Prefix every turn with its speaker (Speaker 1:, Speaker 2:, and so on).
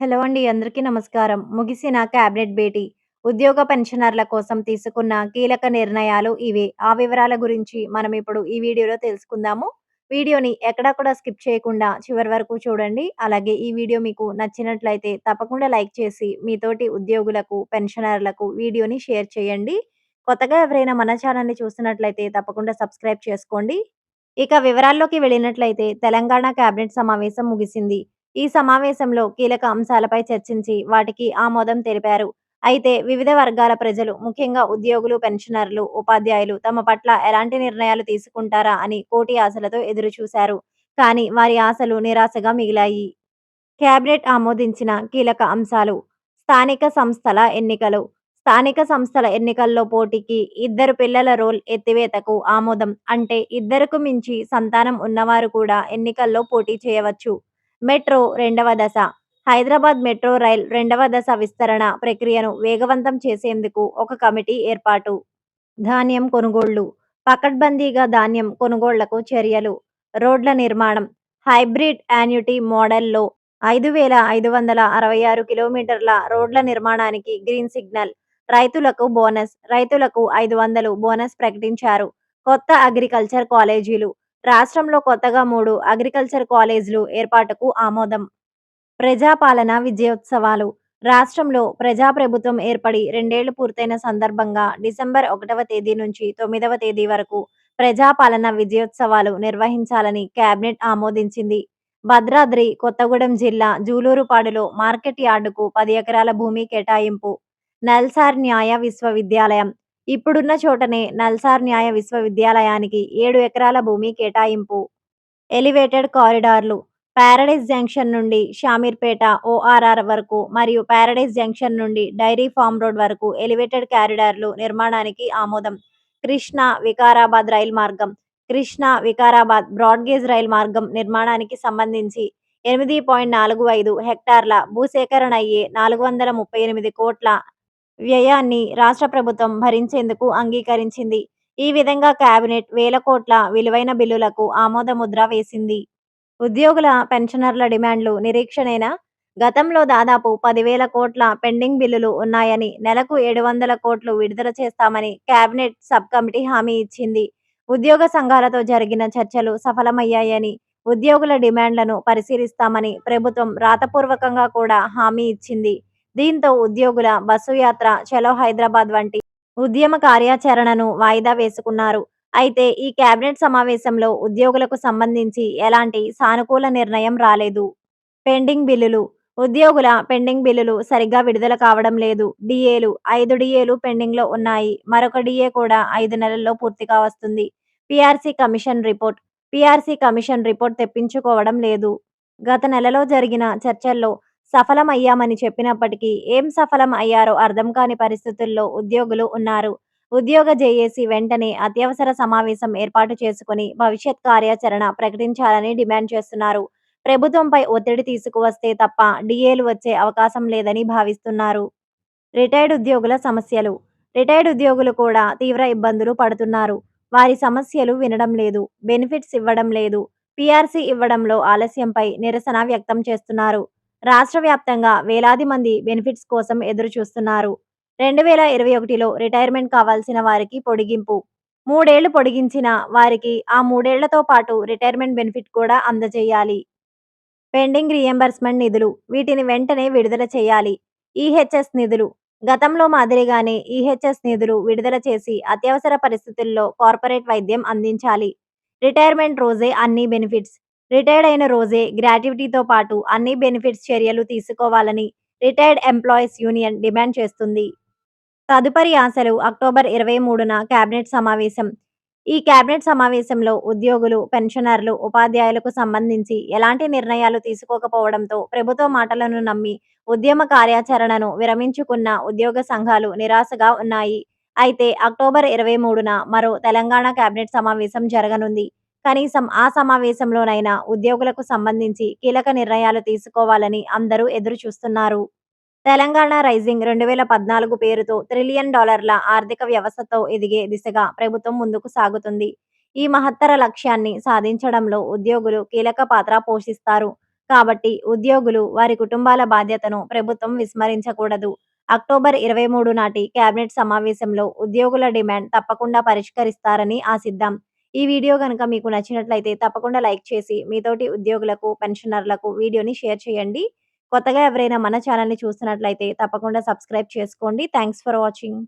Speaker 1: Hello అండి. అందరికీ నమస్కారం. ముగిసిన క్యాబినెట్ భేటీ. ఉద్యోగ పెన్షనర్ల కోసం తీసుకున్న కీలక నిర్ణయాలు ఇవే. ఆ వివరాల గురించి మనం ఇప్పుడు ఈ వీడియోలో తెలుసుకుందాము. వీడియోని ఎక్కడా కూడా స్కిప్ చేయకుండా చివరి వరకు చూడండి. అలాగే ఈ వీడియో మీకు నచ్చినట్లయితే తప్పకుండా లైక్ చేసి మీ తోటి ఉద్యోగులకు, పెన్షనర్లకు వీడియోని షేర్ చేయండి. కొత్తగా ఎవరైనా మన ఛానల్‌ని చూస్తున్నట్లయితే తప్పకుండా సబ్స్క్రైబ్ చేసుకోండి. ఇక వివరాల్లోకి వెళ్ళినట్లయితే తెలంగాణ క్యాబినెట్ సమావేశం ముగిసింది. ఈ సమావేశంలో కీలక అంశాలపై చర్చించి వాటికి ఆమోదం తెలిపారు. అయితే వివిధ వర్గాల ప్రజలు ముఖ్యంగా ఉద్యోగులు, పెన్షనర్లు, ఉపాధ్యాయులు తమ పట్ల ఎలాంటి నిర్ణయాలు తీసుకుంటారా అని కోటి ఆశలతో ఎదురుచూశారు. కానీ వారి ఆశలు నిరాశగా మిగిలాయి. కేబినెట్ ఆమోదించిన కీలక అంశాలు స్థానిక సంస్థల ఎన్నికలు స్థానిక సంస్థల ఎన్నికల్లో పోటీకి ఇద్దరు పిల్లల రోల్ ఎత్తివేతకు ఆమోదం అంటే ఇద్దరుకు మించి సంతానం ఉన్నవారు కూడా ఎన్నికల్లో పోటీ చేయవచ్చు మెట్రో రెండవ దశ. హైదరాబాద్ మెట్రో రైల్ రెండవ దశ విస్తరణ ప్రక్రియను వేగవంతం చేసేందుకు ఒక కమిటీ ఏర్పాటు. ధాన్యం కొనుగోళ్ళు. పకడ్బందీగా ధాన్యం కొనుగోళ్ళకు చర్యలు. రోడ్ల నిర్మాణం. హైబ్రిడ్ యాన్యుటీ మోడల్లో ఐదు వేల ఐదు వందల అరవై ఆరు కిలోమీటర్ల రోడ్ల నిర్మాణానికి గ్రీన్ సిగ్నల్. రైతులకు బోనస్. రైతులకు ఐదు వందలు బోనస్ ప్రకటించారు. కొత్త అగ్రికల్చర్ కాలేజీలు. రాష్ట్రంలో కొత్తగా మూడు అగ్రికల్చర్ కాలేజీలు ఏర్పాటుకు ఆమోదం. ప్రజాపాలన విజయోత్సవాలు. రాష్ట్రంలో ప్రజాప్రభుత్వం ఏర్పడి రెండేళ్ళు పూర్తయిన సందర్భంగా డిసెంబర్ ఒకటవ తేదీ నుంచి తొమ్మిదవ తేదీ వరకు ప్రజాపాలన విజయోత్సవాలు నిర్వహించాలని కేబినెట్ ఆమోదించింది. భద్రాద్రి కొత్తగూడెం జిల్లా జూలూరుపాడులో మార్కెట్ యార్డుకు పది ఎకరాల భూమి కేటాయింపు. నల్సార్ న్యాయ విశ్వవిద్యాలయం. ఇప్పుడున్న చోటనే నల్సార్ న్యాయ విశ్వవిద్యాలయానికి ఏడు ఎకరాల భూమి కేటాయింపు. ఎలివేటెడ్ కారిడార్లు ప్యారడైజ్ జంక్షన్ నుండి షామీర్పేట ఓఆర్ఆర్ వరకు మరియు ప్యారడైజ్ జంక్షన్ నుండి డైరీ ఫామ్ రోడ్ వరకు ఎలివేటెడ్ కారిడార్లు నిర్మాణానికి ఆమోదం. కృష్ణ వికారాబాద్ రైల్ మార్గం కృష్ణ వికారాబాద్ బ్రాడ్గేజ్ రైల్ మార్గం నిర్మాణానికి సంబంధించి ఎనిమిది పాయింట్ నాలుగు ఐదు హెక్టార్ల భూసేకరణ అయ్యే నాలుగు వందల ముప్పై ఎనిమిది కోట్ల వ్యయాన్ని రాష్ట్ర ప్రభుత్వం భరించేందుకు అంగీకరించింది. ఈ విధంగా కేబినెట్ వేల కోట్ల విలువైన బిల్లులకు ఆమోదముద్ర వేసింది. ఉద్యోగుల పెన్షనర్ల డిమాండ్లు నిరీక్షణేనా? గతంలో దాదాపు పదివేల కోట్ల పెండింగ్ బిల్లులు ఉన్నాయని నెలకు ఏడు వందల కోట్లు విడుదల చేస్తామని కేబినెట్ సబ్ కమిటీ హామీ ఇచ్చింది. ఉద్యోగ సంఘాలతో జరిగిన చర్చలు సఫలమయ్యాయని ఉద్యోగుల డిమాండ్లను పరిశీలిస్తామని ప్రభుత్వం రాతపూర్వకంగా కూడా హామీ ఇచ్చింది. దీంతో ఉద్యోగుల బస్సు యాత్ర చలో హైదరాబాద్ వంటి ఉద్యమ కార్యాచరణను వాయిదా వేసుకున్నారు. అయితే ఈ కేబినెట్ సమావేశంలో ఉద్యోగులకు సంబంధించి ఎలాంటి సానుకూల నిర్ణయం రాలేదు. పెండింగ్ బిల్లులు ఉద్యోగుల పెండింగ్ బిల్లులు సరిగ్గా విడుదల కావడం లేదు. డిఏలు ఐదు డిఏలు పెండింగ్లో ఉన్నాయి. మరొక డిఏ కూడా ఐదు నెలల్లో పూర్తిగా వస్తుంది. PRC commission report PRC commission report తెప్పించుకోవడం లేదు. గత నెలలో జరిగిన చర్చల్లో సఫలమయ్యామని చెప్పినప్పటికీ ఏం సఫలం అయ్యారో అర్థం కాని పరిస్థితుల్లో ఉద్యోగులు ఉన్నారు. ఉద్యోగ జేఏసీ వెంటనే అత్యవసర సమావేశం ఏర్పాటు చేసుకుని భవిష్యత్ కార్యాచరణ ప్రకటించాలని డిమాండ్ చేస్తున్నారు. ప్రభుత్వంపై ఒత్తిడి తీసుకువస్తే తప్ప డిఏలు వచ్చే అవకాశం లేదని భావిస్తున్నారు. రిటైర్డ్ ఉద్యోగుల సమస్యలు. రిటైర్డ్ ఉద్యోగులు కూడా తీవ్ర ఇబ్బందులు పడుతున్నారు. వారి సమస్యలు వినడం లేదు. బెనిఫిట్స్ ఇవ్వడం లేదు. పీఆర్సీ ఇవ్వడంలో ఆలస్యంపై నిరసన వ్యక్తం చేస్తున్నారు. రాష్ట్ర వ్యాప్తంగా వేలాది మంది బెనిఫిట్స్ కోసం ఎదురు చూస్తున్నారు రెండు వేల ఇరవై ఒకటిలో రిటైర్మెంట్ కావాల్సిన వారికి పొడిగింపు. మూడేళ్ళు పొడిగించిన వారికి ఆ మూడేళ్ళతో పాటు రిటైర్మెంట్ బెనిఫిట్ కూడా అందజేయాలి. పెండింగ్ రియంబర్స్మెంట్ నిధులు వీటిని వెంటనే విడుదల చేయాలి. ఈహెచ్ఎస్ నిధులు గతంలో మాదిరిగానే ఈహెచ్ఎస్ నిధులు విడుదల చేసి అత్యవసర పరిస్థితుల్లో కార్పొరేట్ వైద్యం అందించాలి. రిటైర్మెంట్ రోజే అన్ని బెనిఫిట్స్ రిటైర్డ్ అయిన రోజే గ్రాట్యుటీతో పాటు అన్ని బెనిఫిట్స్ చర్యలు తీసుకోవాలని రిటైర్డ్ ఎంప్లాయీస్ యూనియన్ డిమాండ్ చేస్తుంది. తదుపరి ఆశలు అక్టోబర్ ఇరవై మూడున కేబినెట్ సమావేశం. ఈ కేబినెట్ సమావేశంలో ఉద్యోగులు పెన్షనర్లు ఉపాధ్యాయులకు సంబంధించి ఎలాంటి నిర్ణయాలు తీసుకోకపోవడంతో ప్రభుత్వ మాటలను నమ్మి ఉద్యమ కార్యాచరణను విరమించుకున్న ఉద్యోగ సంఘాలు నిరాశగా ఉన్నాయి. అయితే అక్టోబర్ ఇరవై మూడున మరో తెలంగాణ కేబినెట్ సమావేశం జరగనుంది. కనీసం ఆ సమావేశంలోనైనా ఉద్యోగులకు సంబంధించి కీలక నిర్ణయాలు తీసుకోవాలని అందరూ ఎదురు చూస్తున్నారు తెలంగాణ రైజింగ్ రెండు వేల పద్నాలుగు పేరుతో ట్రిలియన్ డాలర్ల ఆర్థిక వ్యవస్థతో ఎదిగే దిశగా ప్రభుత్వం ముందుకు సాగుతుంది ఈ మహత్తర లక్ష్యాన్ని సాధించడంలో ఉద్యోగులు కీలక పాత్ర పోషిస్తారు కాబట్టి ఉద్యోగులు వారి కుటుంబాల బాధ్యతను ప్రభుత్వం విస్మరించకూడదు. అక్టోబర్ 23 నాటి కేబినెట్ సమావేశంలో ఉద్యోగుల డిమాండ్ తప్పకుండా పరిష్కరిస్తారని ఆశిద్దాం. ఈ వీడియో కనుక మీకు నచ్చినట్లయితే తప్పకుండా లైక్ చేసి మీ తోటి ఉద్యోగులకు, పెన్షనర్లకు వీడియోని షేర్ చేయండి. కొత్తగా ఎవరైనా మన ఛానల్‌ని చూస్తున్నట్లయితే తప్పకుండా సబ్స్క్రైబ్ చేసుకోండి. Thanks for watching.